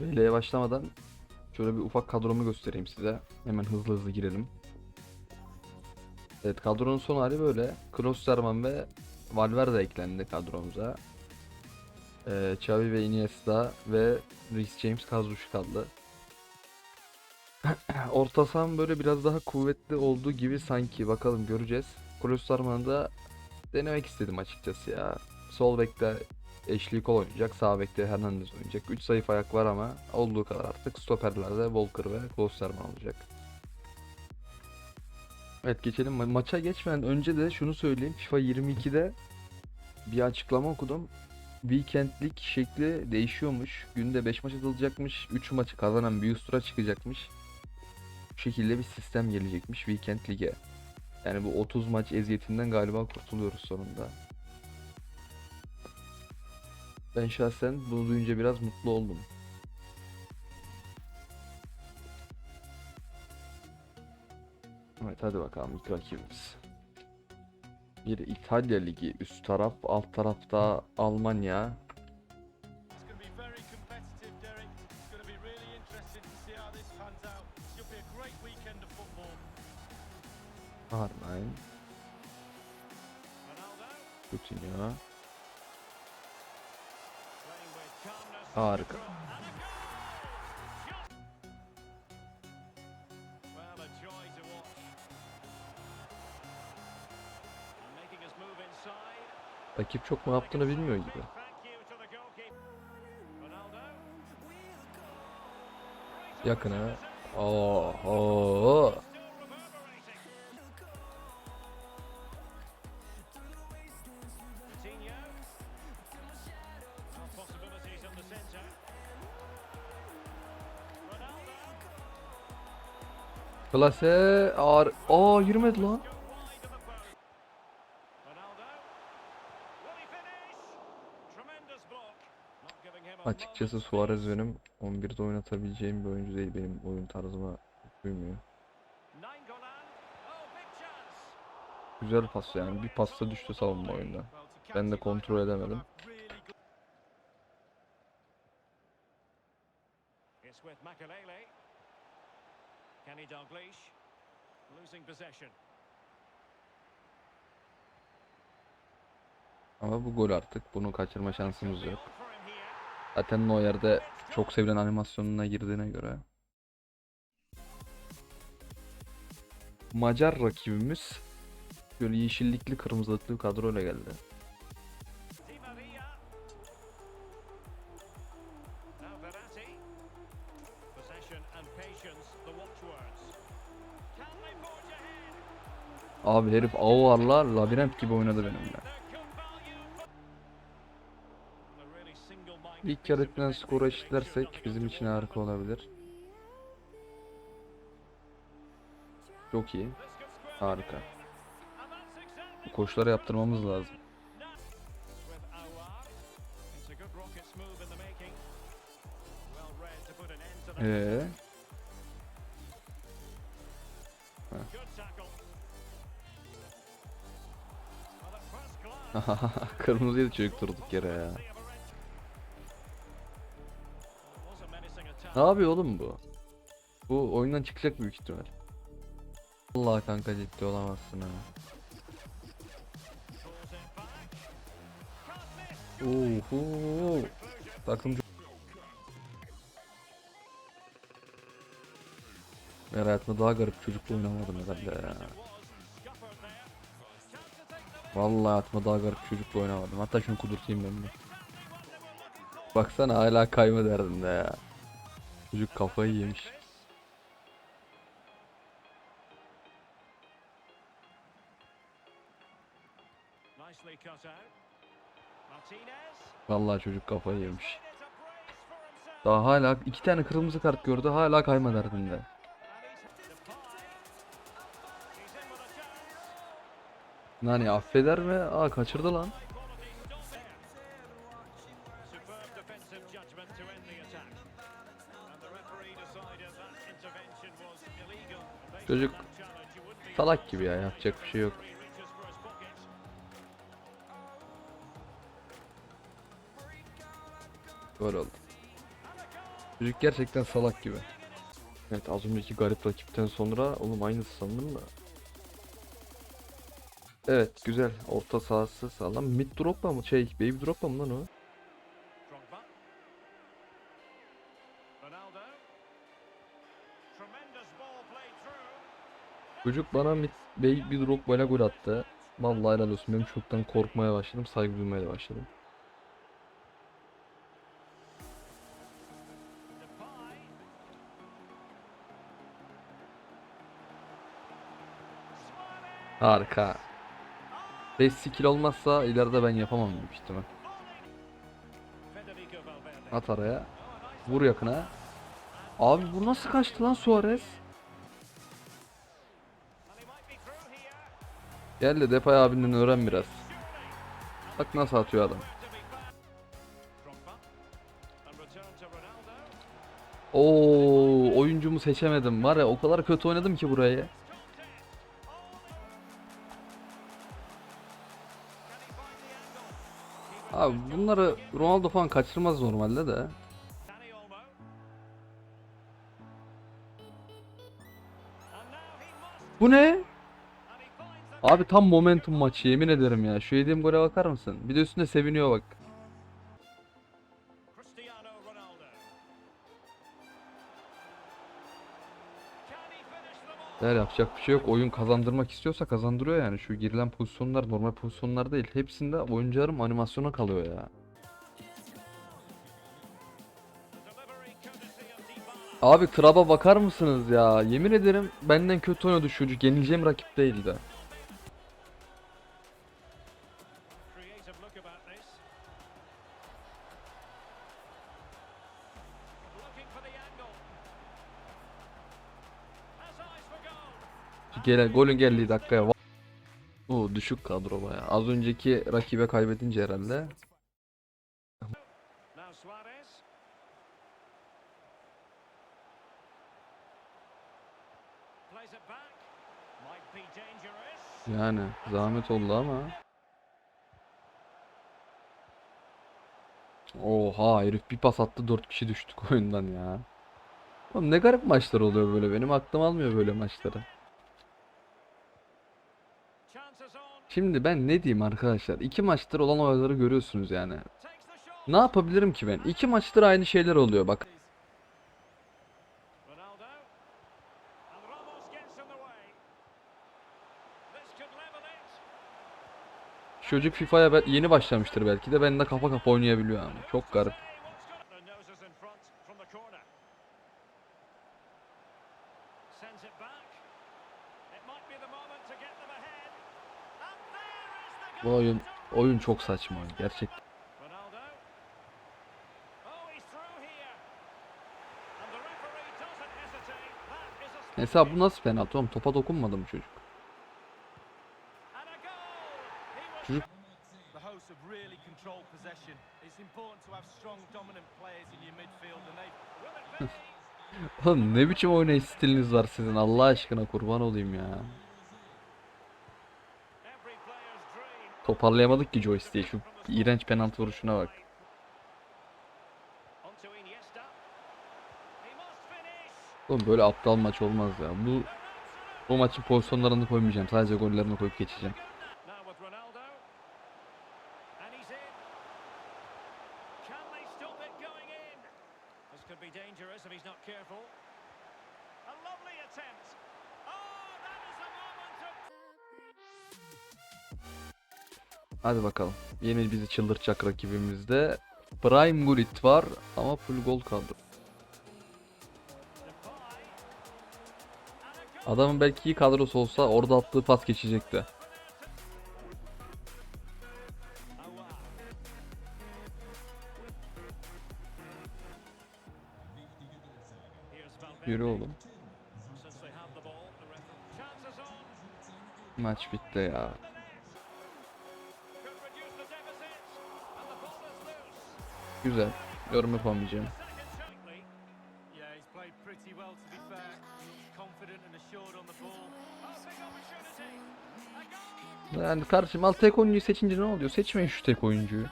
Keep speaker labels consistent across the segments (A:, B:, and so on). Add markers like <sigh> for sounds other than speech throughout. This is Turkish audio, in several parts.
A: VL'ye başlamadan şöyle bir ufak kadromu göstereyim size. Hemen hızlı hızlı girelim. Evet kadronun son hali böyle. Klosterman ve Valverde eklendi kadromuza. Ee, Xavi ve Iniesta ve Reece James kadrosu <clears throat> kaldı. Orta sahan böyle biraz daha kuvvetli olduğu gibi sanki. Bakalım göreceğiz. Klosterman'ı da denemek istedim açıkçası ya. Sol bekte Ashley Cole oynayacak. Sağ bekte Hernandez oynayacak. 3 zayıf ayak var ama olduğu kadar artık stoperlerde Walker ve Klosterman olacak. Evet geçelim. Ma- maça geçmeden önce de şunu söyleyeyim. FIFA 22'de bir açıklama okudum. Weekendlik şekli değişiyormuş. Günde 5 maç atılacakmış. 3 maçı kazanan bir üst tura çıkacakmış. Bu şekilde bir sistem gelecekmiş Weekend Lig'e. Yani bu 30 maç eziyetinden galiba kurtuluyoruz sonunda. Ben şahsen bunu duyunca biraz mutlu oldum. Evet hadi bakalım ilk rakibimiz. Bir İtalya Ligi üst taraf, alt tarafta Almanya.
B: It's going inside.
A: Rakip çok mu yaptığını bilmiyor gibi. Yakına. Oo, oo. Klase ağır. Aa yürümedi lan. Açıkçası Suarez benim 11'de oynatabileceğim bir oyuncu değil. Benim oyun tarzıma uymuyor. Güzel pas yani. Bir pasta düştü savunma oyunda. Ben de kontrol edemedim.
B: It's with Makalele. Kenny Dalglish losing possession.
A: Ama bu gol artık. Bunu kaçırma şansımız yok. Zaten Neuer'de çok sevilen animasyonuna girdiğine göre. Macar rakibimiz böyle yeşillikli kırmızılıklı bir kadroyla geldi. Abi herif Aouar'la labirent gibi oynadı benimle. İlk yarıdan skoru eşitlersek bizim için harika olabilir. Çok iyi. Harika. koşuları yaptırmamız lazım.
B: with <laughs>
A: kırmızıydı çocuk durduk yere ya. Ne yapıyor oğlum bu? Bu oyundan çıkacak büyük ihtimal. Allah kanka ciddi olamazsın ha. Oho. Takım Ben hayatımda daha garip çocukla oynamadım herhalde ya. Vallahi hayatımda daha garip çocukla oynamadım. Hatta şunu kudurtayım ben de. Baksana hala kayma derdinde ya. Çocuk kafayı yemiş. Vallahi çocuk kafayı yemiş. Daha hala iki tane kırmızı kart gördü hala kayma derdinde.
B: That intervention was illegal. Based on
A: Çocuk salak gibi ya yapacak bir şey yok. Gol oldu. Çocuk gerçekten salak gibi. Evet az önceki garip rakipten sonra oğlum aynısı sandım da. Evet güzel. Orta sahası sağlam. Mid drop'a mı? Şey baby drop'a mı lan o? Çocuk bana mid baby drop'la gol attı. Vallahi helal olsun. Benim çoktan korkmaya başladım. Saygı duymaya başladım. Harika. 5 skill olmazsa ileride ben yapamam büyük ihtimal. At araya. Vur yakına. Abi bu nasıl kaçtı lan Suarez? Gel de Depay abinden öğren biraz. Bak nasıl atıyor adam. Oo, oyuncumu seçemedim. Var ya o kadar kötü oynadım ki buraya. Abi bunları Ronaldo falan kaçırmaz normalde de. Bu ne? Abi tam momentum maçı yemin ederim ya. Şu yediğim gole bakar mısın? Bir de üstünde seviniyor bak. Der yapacak bir şey yok. Oyun kazandırmak istiyorsa kazandırıyor yani. Şu girilen pozisyonlar normal pozisyonlar değil. Hepsinde oyuncularım animasyona kalıyor ya. Abi Trab'a bakar mısınız ya? Yemin ederim benden kötü oynadı çocuk. Yenileceğim rakip değildi. Gelen golün geldiği dakikaya Bu düşük kadro baya. Az önceki rakibe kaybedince herhalde. Yani zahmet oldu ama. Oha herif bir pas attı 4 kişi düştük <laughs> oyundan ya. Oğlum ne garip maçlar oluyor böyle benim aklım almıyor böyle maçları. Şimdi ben ne diyeyim arkadaşlar? İki maçtır olan olayları görüyorsunuz yani. Ne yapabilirim ki ben? İki maçtır aynı şeyler oluyor bak. Çocuk FIFA'ya yeni başlamıştır belki de ben de kafa kafa oynayabiliyor ama. Çok garip.
B: Sends it back. It might be the moment to get them ahead.
A: Bu oyun oyun çok saçma gerçekten.
B: Ronaldo. Oh,
A: Mesela bu nasıl penaltı oğlum? Topa dokunmadı mı çocuk? Çocuk? <laughs> Oğlum ne biçim oynayış stiliniz var sizin Allah aşkına kurban olayım ya. Toparlayamadık ki joystick'i şu iğrenç penaltı vuruşuna bak. Oğlum böyle aptal maç olmaz ya. Bu bu maçın pozisyonlarını koymayacağım. Sadece gollerini koyup geçeceğim. Hadi bakalım. Yeni bizi çıldırtacak rakibimizde Prime Gullit var ama full gol kadro. Adamın belki iyi kadrosu olsa orada attığı pas geçecekti. Yürü oğlum. Maç bitti ya. Güzel. Yorum yapamayacağım. Yani kardeşim al tek oyuncuyu seçince ne oluyor? Seçmeyin şu tek oyuncuyu.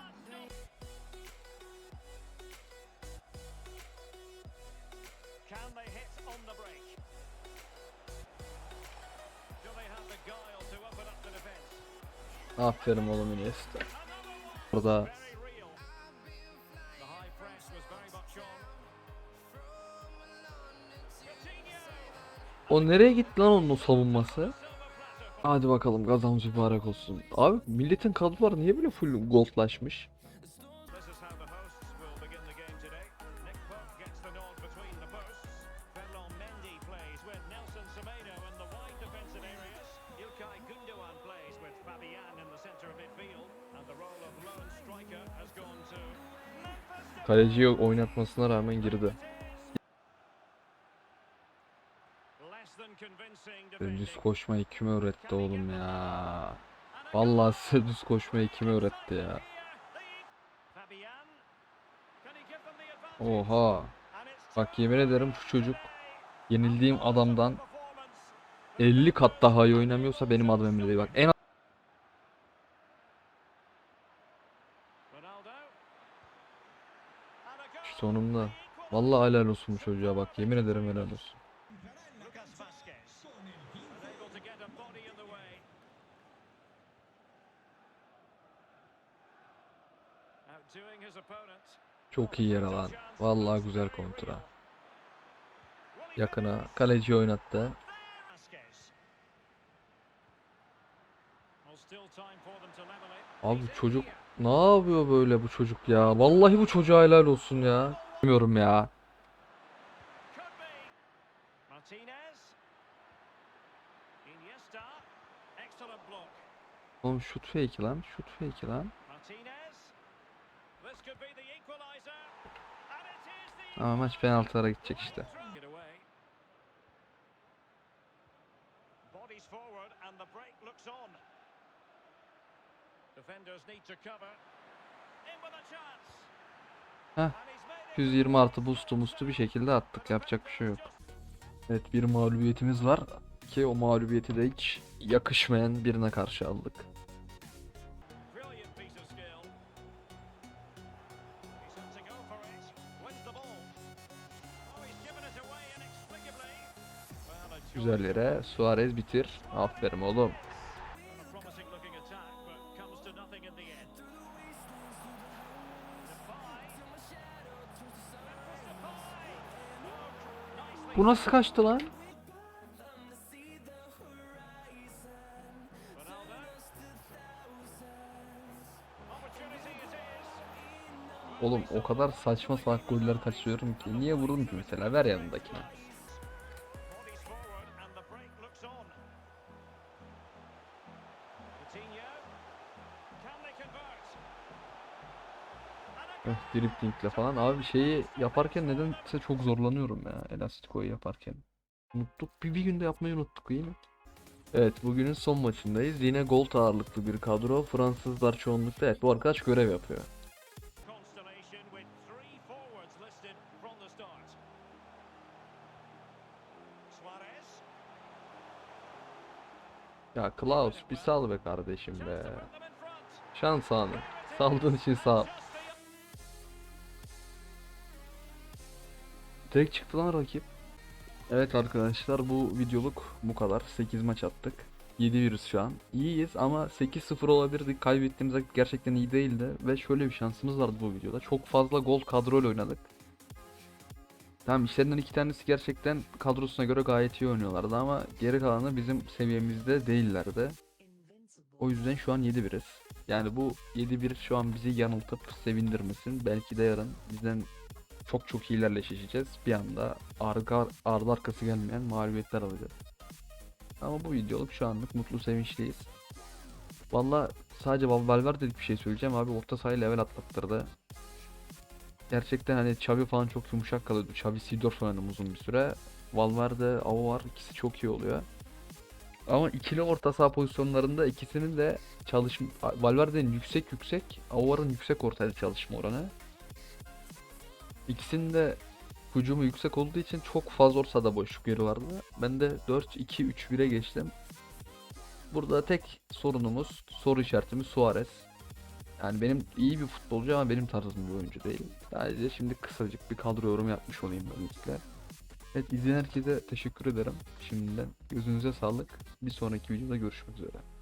A: Aferin oğlum Iniesta. Burada o nereye gitti lan onun o savunması? Hadi bakalım kazamız mübarek olsun. Abi milletin kadroları niye böyle full goldlaşmış?
B: Memphis
A: Kaleciyi oynatmasına rağmen girdi. Düz koşmayı kime öğretti oğlum ya? Vallahi size düz koşmayı kime öğretti ya? Oha. Bak yemin ederim şu çocuk yenildiğim adamdan
B: performance.
A: 50 kat daha iyi oynamıyorsa benim adım Emre değil. Bak en sonunda. Vallahi helal olsun bu çocuğa bak yemin ederim helal olsun. Çok iyi yere lan. Vallahi güzel kontra. Yakına kaleci oynattı. Abi çocuk ne yapıyor böyle bu çocuk ya? Vallahi bu çocuğa helal olsun ya. Bilmiyorum ya. Oğlum şut fake lan. Şut fake lan.
B: Martinez. This could be the equalizer. And it is the
A: Ama maç penaltılara gidecek işte. Heh,
B: And he's made it.
A: 120 artı boost'u mustu bir şekilde attık. Yapacak bir şey yok. Evet bir mağlubiyetimiz var. Ki o mağlubiyeti de hiç yakışmayan birine karşı aldık.
B: İn the end. Depay. Nicely
A: Bu nasıl kaçtı lan? Oğlum o kadar saçma salak goller kaçırıyorum ki. Niye vurdum ki mesela? Ver yanındakine. Driplingle falan. Abi şeyi yaparken nedense çok zorlanıyorum ya. Elastikoyu yaparken. Unuttuk. Bir, bir günde yapmayı unuttuk yine. Evet bugünün son maçındayız. Yine gold ağırlıklı bir kadro. Fransızlar çoğunlukta. Evet bu arkadaş görev yapıyor. Ya Klaus bir sal be kardeşim be. Şans anı. Saldığın için sağ ol. Direkt çıktı lan rakip. Evet arkadaşlar bu videoluk bu kadar. 8 maç attık. 7-1'iz şu an. İyiyiz ama 8-0 olabilirdik. Kaybettiğimiz vakit gerçekten iyi değildi. Ve şöyle bir şansımız vardı bu videoda. Çok fazla gol kadroyla oynadık. Tamam işlerinden iki tanesi gerçekten kadrosuna göre gayet iyi oynuyorlardı ama geri kalanı bizim seviyemizde değillerdi. O yüzden şu an 7-1'iz. Yani bu 7-1 şu an bizi yanıltıp sevindirmesin. Belki de yarın bizden çok çok iyilerle eşleşeceğiz. Bir anda arka, ardı arkası gelmeyen mağlubiyetler alacağız. Ama bu videoluk şu anlık mutlu sevinçliyiz. Valla sadece Val- Valverde dedik bir şey söyleyeceğim abi orta sahayı level atlattırdı. Gerçekten hani Xavi falan çok yumuşak kalıyordu. Xavi Seedorf oynadım uzun bir süre. Valverde, Aouar ikisi çok iyi oluyor. Ama ikili orta saha pozisyonlarında ikisinin de çalışma Valverde'nin yüksek yüksek, Aouar'ın yüksek ortaya çalışma oranı. İkisinin de hücumu yüksek olduğu için çok fazla ortada boşluk yeri vardı. Ben de 4-2-3-1'e geçtim. Burada tek sorunumuz, soru işaretimiz Suarez. Yani benim iyi bir futbolcu ama benim tarzım bir oyuncu değil. Sadece şimdi kısacık bir kadro yorum yapmış olayım böylelikle. Evet izleyen herkese teşekkür ederim. Şimdiden gözünüze sağlık. Bir sonraki videoda görüşmek üzere.